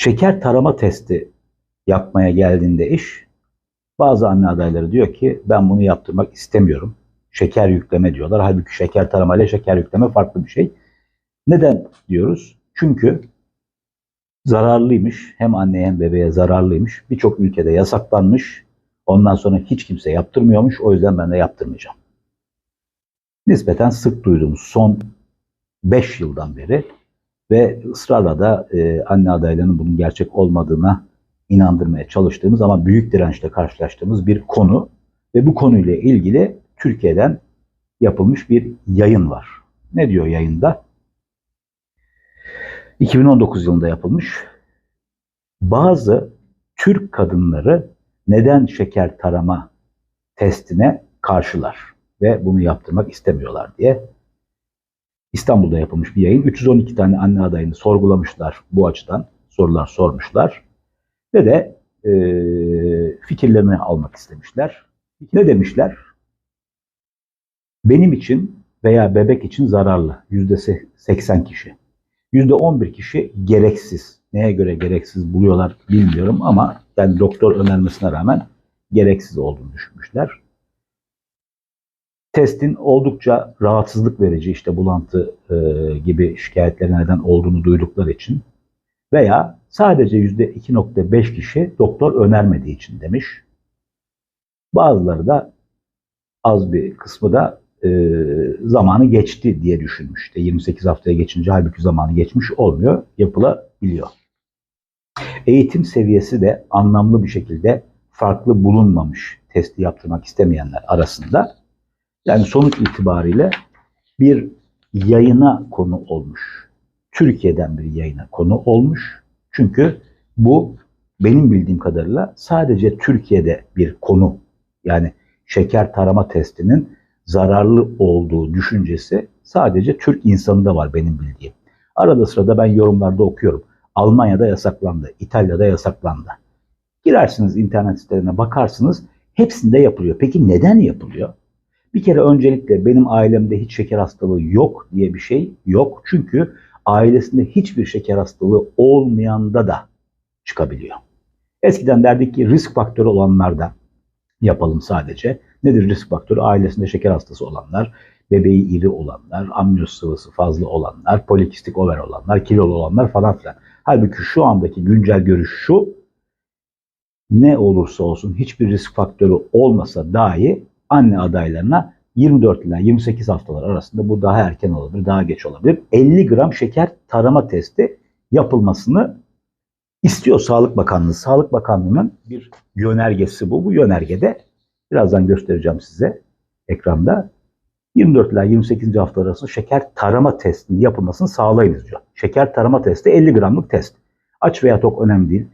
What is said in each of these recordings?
Şeker tarama testi yapmaya geldiğinde iş, bazı anne adayları diyor ki ben bunu yaptırmak istemiyorum. Şeker yükleme diyorlar. Halbuki şeker tarama ile şeker yükleme farklı bir şey. Neden diyoruz? Çünkü zararlıymış. Hem anneye hem bebeğe zararlıymış. Birçok ülkede yasaklanmış. Ondan sonra hiç kimse yaptırmıyormuş. O yüzden ben de yaptırmayacağım. Nispeten sık duyduğumuz son 5 yıldan beri ve ısrarla da e, anne adaylarının bunun gerçek olmadığına inandırmaya çalıştığımız ama büyük dirençle karşılaştığımız bir konu ve bu konuyla ilgili Türkiye'den yapılmış bir yayın var. Ne diyor yayında? 2019 yılında yapılmış. Bazı Türk kadınları neden şeker tarama testine karşılar ve bunu yaptırmak istemiyorlar diye İstanbul'da yapılmış bir yayın. 312 tane anne adayını sorgulamışlar bu açıdan. Sorular sormuşlar. Ve de e, fikirlerini almak istemişler. Ne demişler? Benim için veya bebek için zararlı. Yüzde 80 kişi. Yüzde 11 kişi gereksiz. Neye göre gereksiz buluyorlar bilmiyorum ama yani doktor önermesine rağmen gereksiz olduğunu düşünmüşler. Testin oldukça rahatsızlık verici işte bulantı e, gibi şikayetlerine neden olduğunu duydukları için veya sadece %2.5 kişi doktor önermediği için demiş. Bazıları da az bir kısmı da e, zamanı geçti diye düşünmüş. İşte 28 haftaya geçince halbuki zamanı geçmiş olmuyor, yapılabiliyor. Eğitim seviyesi de anlamlı bir şekilde farklı bulunmamış testi yaptırmak istemeyenler arasında. Yani sonuç itibariyle bir yayına konu olmuş. Türkiye'den bir yayına konu olmuş. Çünkü bu benim bildiğim kadarıyla sadece Türkiye'de bir konu. Yani şeker tarama testinin zararlı olduğu düşüncesi sadece Türk insanında var benim bildiğim. Arada sırada ben yorumlarda okuyorum. Almanya'da yasaklandı, İtalya'da yasaklandı. Girersiniz internet sitelerine bakarsınız hepsinde yapılıyor. Peki neden yapılıyor? Bir kere öncelikle benim ailemde hiç şeker hastalığı yok diye bir şey yok. Çünkü ailesinde hiçbir şeker hastalığı olmayanda da çıkabiliyor. Eskiden derdik ki risk faktörü olanlarda yapalım sadece. Nedir risk faktörü? Ailesinde şeker hastası olanlar, bebeği iri olanlar, amniyoz sıvısı fazla olanlar, polikistik over olanlar, kilolu olanlar falan filan. Halbuki şu andaki güncel görüş şu, ne olursa olsun hiçbir risk faktörü olmasa dahi anne adaylarına 24 ila 28 haftalar arasında bu daha erken olabilir, daha geç olabilir. 50 gram şeker tarama testi yapılmasını istiyor Sağlık Bakanlığı. Sağlık Bakanlığı'nın bir yönergesi bu. Bu yönergede birazdan göstereceğim size ekranda. 24 ila 28. hafta arasında şeker tarama testinin yapılmasını sağlayınız diyor. Şeker tarama testi 50 gramlık test. Aç veya tok önemli değil.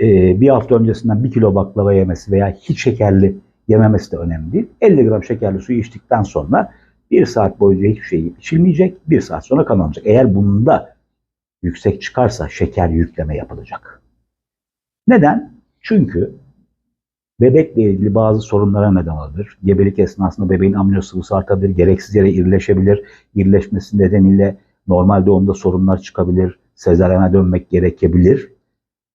Ee, bir hafta öncesinden 1 kilo baklava yemesi veya hiç şekerli yememesi de önemli değil. 50 gram şekerli suyu içtikten sonra 1 saat boyunca hiçbir şey içilmeyecek. 1 saat sonra kan alınacak. Eğer bunda yüksek çıkarsa şeker yükleme yapılacak. Neden? Çünkü bebekle ilgili bazı sorunlara neden olabilir. Gebelik esnasında bebeğin amniyoz sıvısı artabilir, gereksiz yere irileşebilir. İrileşmesi nedeniyle normal doğumda sorunlar çıkabilir, sezaryana dönmek gerekebilir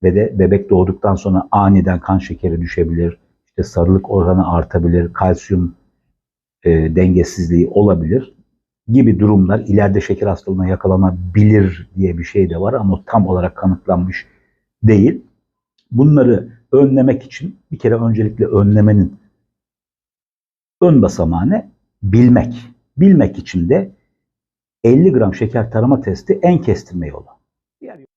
ve de bebek doğduktan sonra aniden kan şekeri düşebilir, işte sarılık oranı artabilir, kalsiyum e, dengesizliği olabilir gibi durumlar ileride şeker hastalığına yakalanabilir diye bir şey de var ama tam olarak kanıtlanmış değil. Bunları önlemek için bir kere öncelikle önlemenin ön basamağı bilmek. Bilmek için de 50 gram şeker tarama testi en kestirme yolu.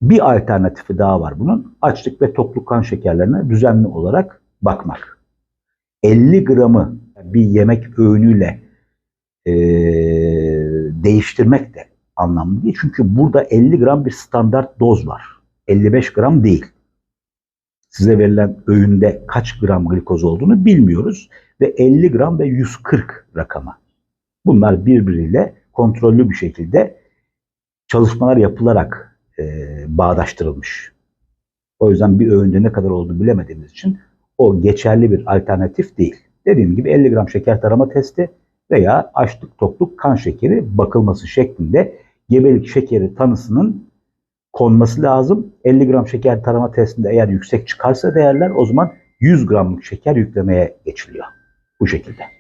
Bir alternatifi daha var bunun. Açlık ve tokluk kan şekerlerine düzenli olarak bakmak. 50 gramı bir yemek öğünüyle e, değiştirmek de anlamlı değil. Çünkü burada 50 gram bir standart doz var. 55 gram değil. Size verilen öğünde kaç gram glikoz olduğunu bilmiyoruz. Ve 50 gram ve 140 rakamı. Bunlar birbiriyle kontrollü bir şekilde çalışmalar yapılarak e, bağdaştırılmış. O yüzden bir öğünde ne kadar olduğunu bilemediğimiz için o geçerli bir alternatif değil. Dediğim gibi 50 gram şeker tarama testi veya açlık tokluk kan şekeri bakılması şeklinde gebelik şekeri tanısının konması lazım. 50 gram şeker tarama testinde eğer yüksek çıkarsa değerler o zaman 100 gramlık şeker yüklemeye geçiliyor. Bu şekilde.